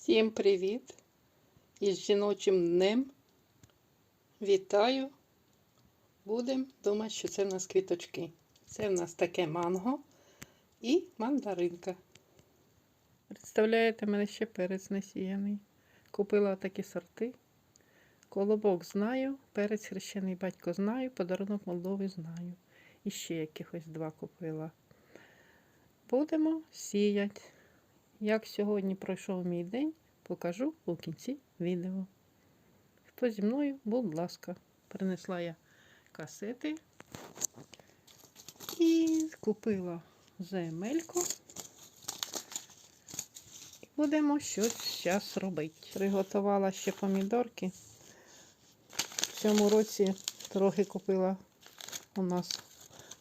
Всім привіт! Із жіночим днем. Вітаю! Будемо думати, що це в нас квіточки. Це в нас таке манго і мандаринка. Представляєте, мене ще перець насіяний. Купила такі сорти. Колобок знаю, перець хрещений батько знаю, подарунок Молдови знаю. І ще якихось два купила. Будемо сіяти. Як сьогодні пройшов мій день, покажу у кінці відео. Хто зі мною, будь ласка, принесла я касети і купила земельку. Будемо щось зараз робити. Приготувала ще помідорки. В цьому році трохи купила у нас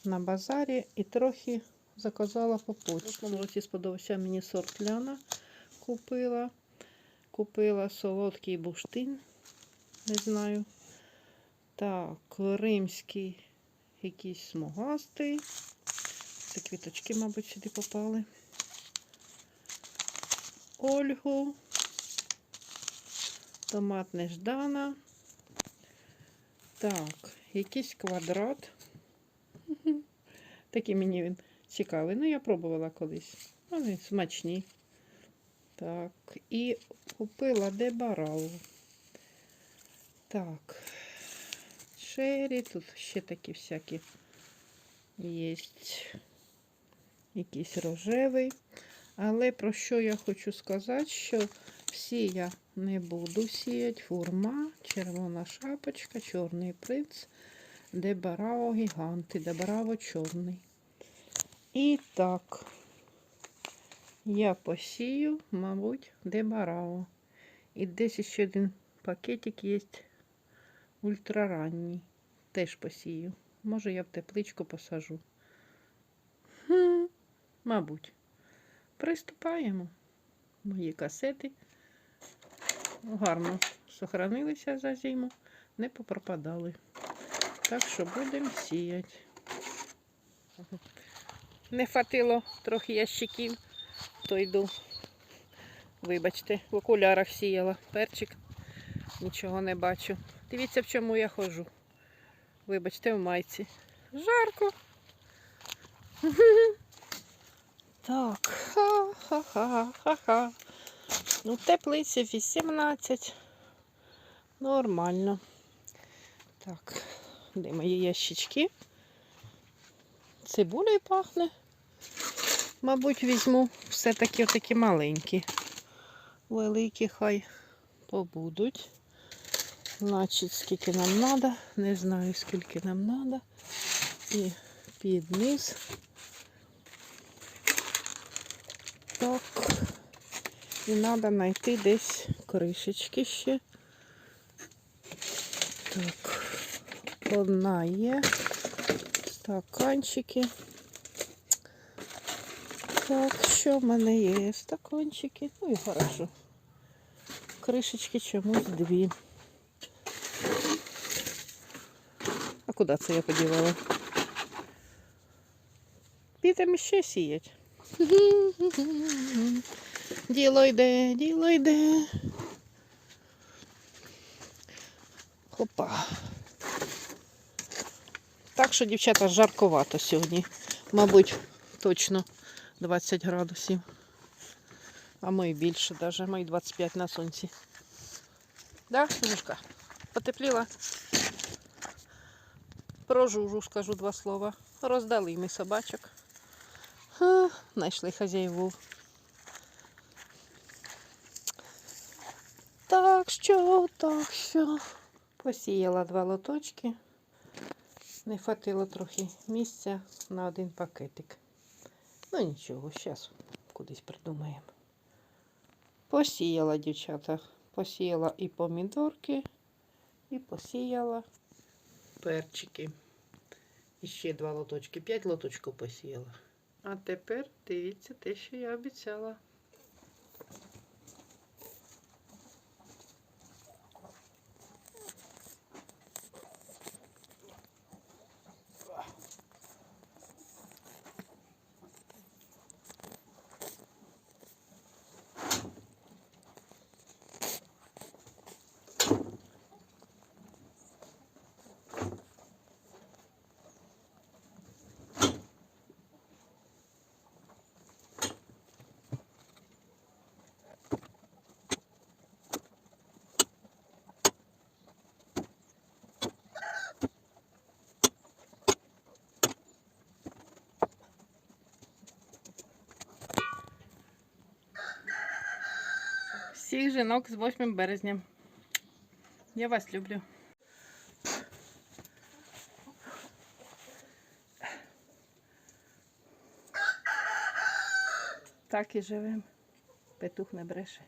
на базарі і трохи заказала по почті. В році сподобався мені сорт ляна. Купила. Купила солодкий буштин. Не знаю. Так, римський якийсь смугастий. Це квіточки, мабуть, сюди попали. Ольгу. Томат неждана. Так, якийсь квадрат. Такий мені він цікавий. Ну, я пробувала колись. Вони смачні. Так, і купила дебараву. Так, шері, тут ще такі всякі є. Якийсь рожевий. Але про що я хочу сказати, що всі я не буду сіяти. Фурма, червона шапочка, чорний принц, дебараво гіганти, дебараво чорний. І так, я посію, мабуть, дебараво. І десь ще один пакетик є ультраранній. Теж посію. Може, я в тепличку посажу. Хм, мабуть. Приступаємо. Мої касети гарно сохранилися за зиму, не попропадали. Так що будемо сіяти. Не хватило трохи ящиків, то йду. Вибачте, в окулярах сіяла перчик, нічого не бачу. Дивіться, в чому я ходжу. Вибачте, в майці. Жарко. Так, ха-ха-ха-ха-ха. Ну, теплиці 18. Нормально. Так, де мої ящички? Цибулею пахне. Мабуть, візьму все-таки такі маленькі. Великі хай побудуть. Значить, скільки нам треба. Не знаю, скільки нам треба. І під низ. Так. І треба знайти десь кришечки ще. Так, одна є. Стаканчики. Так, що в мене є? Стаканчики. Ну і хорошо. Кришечки чомусь дві. А куди це я подівала? Підемо ще сіять. Діло йде, діло йде. Хопа. Так що, дівчата, жарковато сьогодні. Мабуть, точно 20 градусів. А ми більше навіть, ми 25 на сонці. Да, Жужка? Потепліла? Про жужу скажу два слова. Роздали ми собачок. Ха, Знайшли хазяїву. Так що, так що. Посіяла два лоточки. Не хватило трохи місця на один пакетик. Ну нічого, зараз кудись придумаємо. Посіяла, дівчата. Посіяла і помідорки, і посіяла перчики. І ще два лоточки. П'ять лоточків посіяла. А тепер дивіться те, що я обіцяла. Всіх жінок з 8 березня. Я вас люблю. Так і живемо. Петух не бреше.